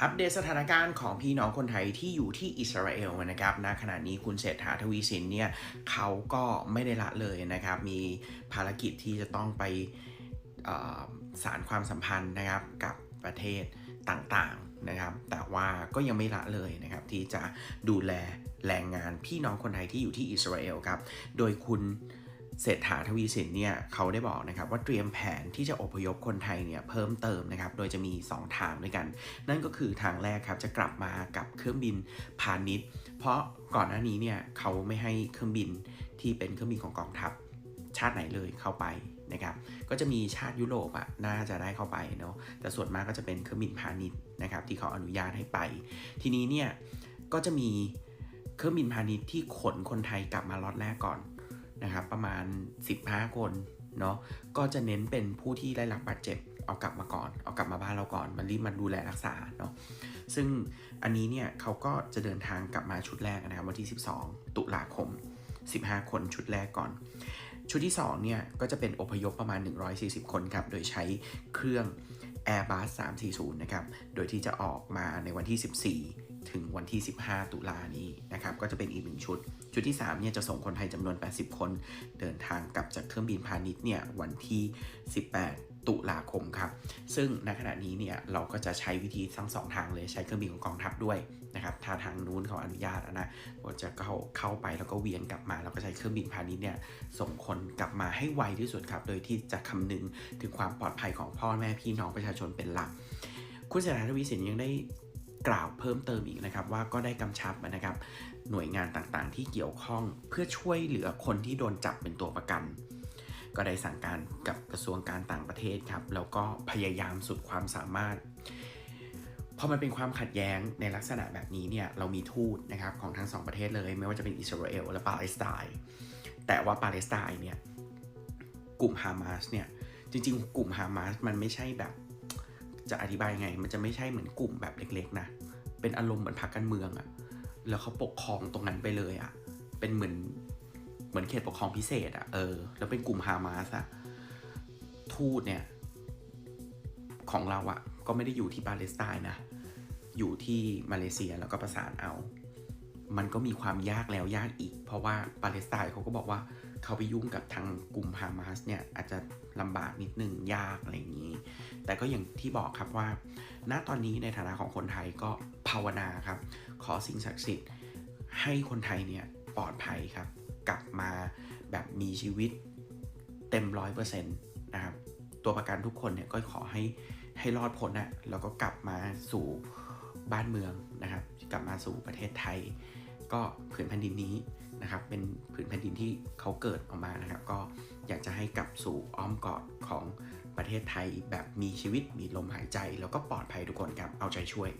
อัปเดตสถานการณ์ของพี่น้องคนไทยที่อยู่ที่อิสราเอลนะครับณขณะนี้คุณเศรษฐาทวีสินเนี่ยเขาก็ไม่ได้ละเลยนะครับ มีภารกิจที่จะต้องไปสารความสัมพันธ์นะครับกับประเทศต่างๆนะครับ แต่ว่าก็ยังไม่ละเลยนะครับที่จะดูแลแรงงานพี่น้องคนไทยที่อยู่ที่อิสราเอลครับ โดยคุณ เศรษฐาทวีสินเนี่ยเขาได้บอกนะครับว่าเตรียมแผนที่จะอพยพคนไทยเนี่ยเพิ่มเติมนะครับ โดยจะมี 2 ทางด้วยกัน นั่นก็คือทางแรกครับจะกลับมากับเครื่องบินพาณิชย์ เพราะก่อนหน้านี้เนี่ยเขาไม่ให้เครื่องบินที่เป็นเครื่องบินของกองทัพชาติไหนเลยเข้าไปนะครับ ก็จะมีชาติยุโรปอะน่าจะได้เข้าไปเนาะ แต่ส่วนมากก็จะเป็นเครื่องบินพาณิชย์นะครับที่เขาอนุญาตให้ไป ทีนี้เนี่ยก็จะมีเครื่องบินพาณิชย์ที่ขนคนไทยกลับมาล็อตแรกก่อน นะครับประมาณ 15 คนเนาะก็จะเน้นเป็นผู้ที่ได้รับบาดเจ็บเอากลับมาก่อน เอากลับมาบ้านเราก่อนมันรีบมาดูแลรักษาเนาะซึ่งอันนี้เนี่ยเขาก็จะเดินทางกลับมาชุดแรกนะครับวันที่ 12 ตุลาคม 15 คนชุดแรกก่อน ชุดที่2เนี่ยก็จะเป็นอพยพประมาณ 140 คนครับโดยใช้เครื่อง Airbus 340 นะครับ โดยที่จะออกมาในวันที่ 14 ถึงวันที่ 15 ตุลานี้นะครับก็จะเป็นอีกหนึ่งชุด ชุดที่3เนี่ยจะส่งคนไทยจำนวน 80 คน เดินทางกลับจากเครื่องบินพาณิชย์เนี่ยวันที่ 18ตุลาคมครับ ซึ่งณขณะนี้เนี่ยเราก็จะใช้วิธีทั้งสองทางเลยใช้เครื่องบินของกองทัพด้วยนะครับถ้าทางนู้นเขาอนุญาตอะนะว่าจะเข้าเข้าไปแล้วก็เวียนกลับมา แล้วก็ใช้เครื่องบินพาณิชย์เนี่ยส่งคนกลับมาให้ไวที่สุดครับ โดยที่จะคำนึงถึงความปลอดภัยของพ่อแม่พี่น้องประชาชนเป็นหลัก คุณเศรษฐาทวีสินยังได้ กล่าวเพิ่มเติมอีกนะครับว่าก็ได้กำชับนะครับ หน่วยงานต่างๆ ที่เกี่ยวข้องเพื่อช่วยเหลือคนที่โดนจับเป็นตัวประกัน ก็ได้สั่งการกับกระทรวงการต่างประเทศครับแล้วก็พยายามสุดความสามารถพอมันเป็นความขัดแย้งในลักษณะแบบนี้เนี่ยเรามีทูตนะครับของทั้งสองประเทศเลย ไม่ว่าจะเป็นอิสราเอลและปาเลสไตน์แต่ว่าปาเลสไตน์เนี่ยกลุ่มฮามาสเนี่ยจริงๆ กลุ่มฮามาสมันไม่ใช่แบบ จะอธิบายไง มันจะไม่ใช่เหมือนกลุ่มแบบเล็ก ๆ นะ เป็นอารมณ์เหมือนพรรคการเมืองอะแล้วเขาปกครองตรงนั้นไปเลยอะเป็นเหมือนเหมือนเขตปกครองพิเศษอะเออ แล้วเป็นกลุ่มฮามาสอะทูตเนี่ย ของเราอะก็ไม่ได้อยู่ที่ปาเลสไตน์นะ อยู่ที่มาเลเซียแล้วก็ประสานเอา มันก็มีความยากแล้วยากอีก เพราะว่าปาเลสไตน์เขาก็บอกว่าเขาไปยุ่งกับทางกลุ่มฮามาสเนี่ยอาจจะลำบากนิดนึงยากอะไรอย่างนี้ แต่ก็อย่างที่บอกครับว่า ณตอนนี้ในฐานะของคนไทยก็ภาวนาครับ ขอสิ่งศักดิ์สิทธิ์ให้คนไทยเนี่ยปลอดภัยครับ กลับมาแบบมีชีวิตเต็มร้อยเปอร์เซ็นต์นะครับตัวประกันทุกคนเนี่ยก็ขอให้ให้รอดพ้นนะแล้วก็กลับมาสู่บ้านเมืองนะครับ กลับมาสู่ประเทศไทย ก็ผืนแผ่นดินนี้นะครับ เป็นผืนแผ่นดินที่เขาเกิดออกมานะครับ ก็อยากจะให้กลับสู่อ้อมกอดของประเทศไทยแบบมีชีวิตมีลมหายใจ แล้วก็ปลอดภัยทุกคนครับเอาใจช่วย